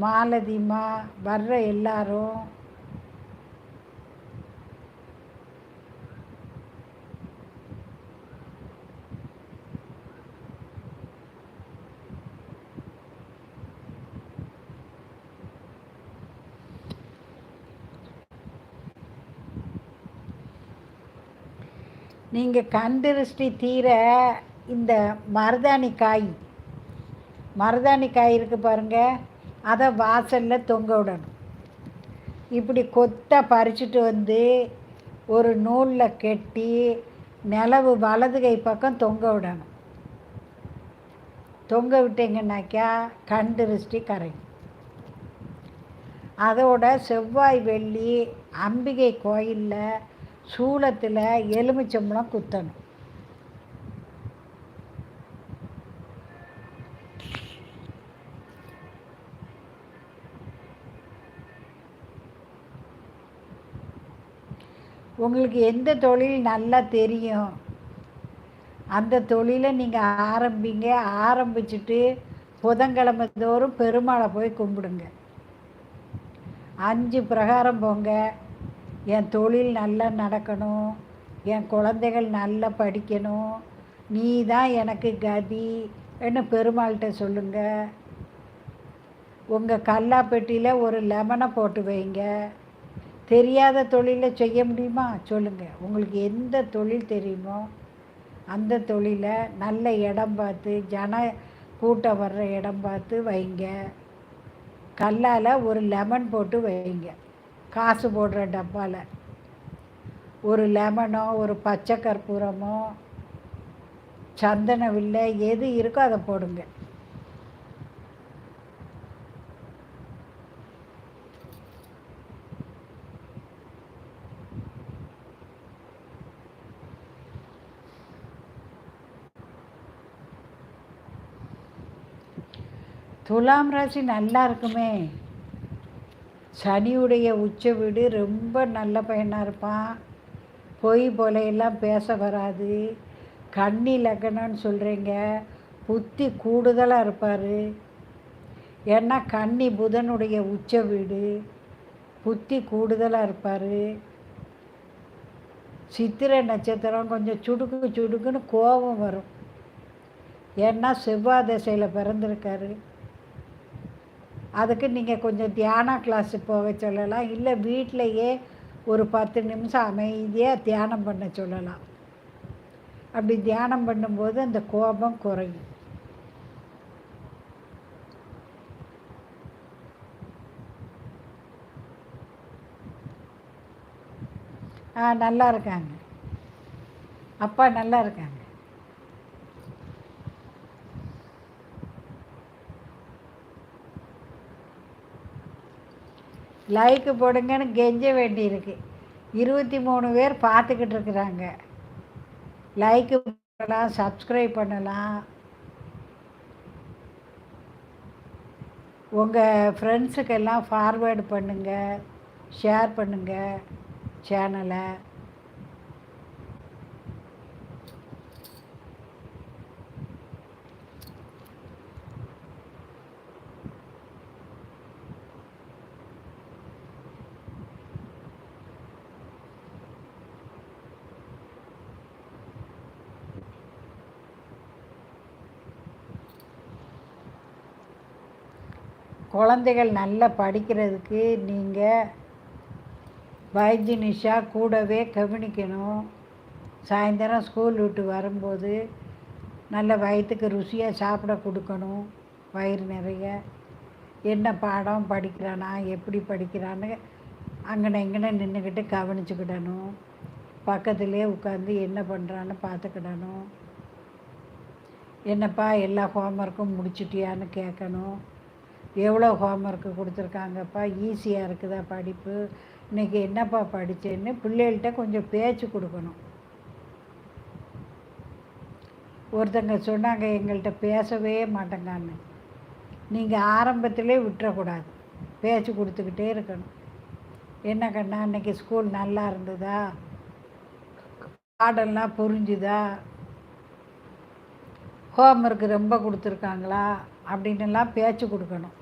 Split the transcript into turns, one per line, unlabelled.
மாலதிமா வர்ற எல்லாரும் நீங்கள் கண் திருஷ்டி தீர இந்த மருதாணி காய் மருதாணி காய் இருக்குது பாருங்கள் அதை வாசலில் தொங்க விடணும். இப்படி கொத்தாக பறிச்சுட்டு வந்து ஒரு நூலில் கெட்டி நிலவு வலது கை பக்கம் தொங்க விடணும். தொங்க விட்டீங்கன்னாக்கா கண் திருஷ்டி கரையும். அதோட செவ்வாய் வெள்ளி அம்பிகை கோயிலில் சூளத்தில் எலுமிச்சம்பளம் குத்தணும். உங்களுக்கு எந்த தொழில் நல்லா தெரியும்? அந்த தொழிலை நீங்கள் ஆரம்பிங்க. ஆரம்பிச்சுட்டு புதன்கிழமை தோறும் பெருமாளை போய் கும்பிடுங்க. அஞ்சு பிரகாரம் போங்க. என் தொழில் நல்லா நடக்கணும். என் குழந்தைகள் நல்லா படிக்கணும். நீ தான் எனக்கு கதி என்ன பெருமாள்கிட்ட சொல்லுங்கள் உங்கள் கல்லாப்பெட்டியில் ஒரு லெமனை போட்டு வைங்க. தெரியாத தொழிலை செய்ய முடியுமா? சொல்லுங்கள் உங்களுக்கு எந்த தொழில் தெரியுமோ அந்த தொழிலை நல்ல இடம் பார்த்து ஜன கூட்டம் வர்ற இடம் பார்த்து வைங்க. கல்லால் ஒரு லெமன் போட்டு வைங்க. காசு போடுற டப்பாவில் ஒரு லெமனோ ஒரு பச்சை கற்பூரமோ சந்தன வில்லை எது இருக்கோ அதை போடுங்க. துலாம் ராசி நல்லா இருக்குமே. சனியுடைய உச்ச வீடு ரொம்ப நல்ல பையனாக இருப்பான். பொய் போலையெல்லாம் பேச வராது. கன்னி லக்னம்னு சொல்கிறீங்க புத்தி கூடுதலாக இருப்பார். ஏன்னா கன்னி புதனுடைய உச்ச வீடு. புத்தி கூடுதலாக இருப்பார். சித்திரை நட்சத்திரம் கொஞ்சம் சுடுக்கு சுடுக்குன்னு கோபம் வரும். ஏன்னா செவ்வாய் திசையில் பிறந்திருக்காரு. அதுக்கு நீங்கள் கொஞ்சம் தியான கிளாஸு போக சொல்லலாம். இல்லை வீட்டிலையே ஒரு பத்து நிமிஷம் அமைதியாக தியானம் பண்ண சொல்லலாம். அப்படி தியானம் பண்ணும்போது அந்த கோபம் குறையும். ஆ நல்லா இருக்காங்க. அப்பா நல்லா இருக்காங்க. லைக்கு போடுங்கன்னு கெஞ்ச வேண்டியிருக்கு இருபத்தி மூணு பேர் பார்த்துக்கிட்டு இருக்கிறாங்க. லைக்கு பண்ணலாம் சப்ஸ்கிரைப் பண்ணலாம். உங்கள் ஃப்ரெண்ட்ஸுக்கெல்லாம் ஃபார்வேர்டு பண்ணுங்கள் ஷேர் பண்ணுங்கள் சேனலை குழந்தைகள் நல்லா படிக்கிறதுக்கு நீங்கள் வைஜினிஷா கூடவே கவனிக்கணும். சாயந்தரம் ஸ்கூல் விட்டு வரும்போது நல்ல வயிற்றுக்கு ருசியாக சாப்பிட கொடுக்கணும். வயிறு நிறைய. என்ன பாடம் படிக்கிறானா எப்படி படிக்கிறான்னு அங்கன இங்கன நின்றுக்கிட்டு கவனிச்சுக்கிடணும். பக்கத்துலேயே உட்காந்து என்ன பண்ணுறான்னு பார்த்துக்கிடணும். என்னப்பா எல்லா ஹோம்ஒர்க்கும் முடிச்சிட்டியான்னு கேட்கணும். எவ்வளோ ஹோம் ஒர்க்கு கொடுத்துருக்காங்கப்பா ஈஸியாக இருக்குதா படிப்பு? இன்றைக்கி என்னப்பா படித்தேன்னு பிள்ளைகள்கிட்ட கொஞ்சம் பேச்சு கொடுக்கணும். ஒருத்தங்க சொன்னாங்க எங்கள்கிட்ட பேசவே மாட்டேங்கான்னு. நீங்கள் ஆரம்பத்திலே விட்டுறக்கூடாது. பேச்சு கொடுத்துக்கிட்டே இருக்கணும். என்ன கண்ணா இன்னைக்கு ஸ்கூல் நல்லா இருந்ததா? பாடெல்லாம் புரிஞ்சுதா? ஹோம்ஒர்க் ரொம்ப கொடுத்துருக்காங்களா? அப்படின்னுலாம் பேச்சு கொடுக்கணும்.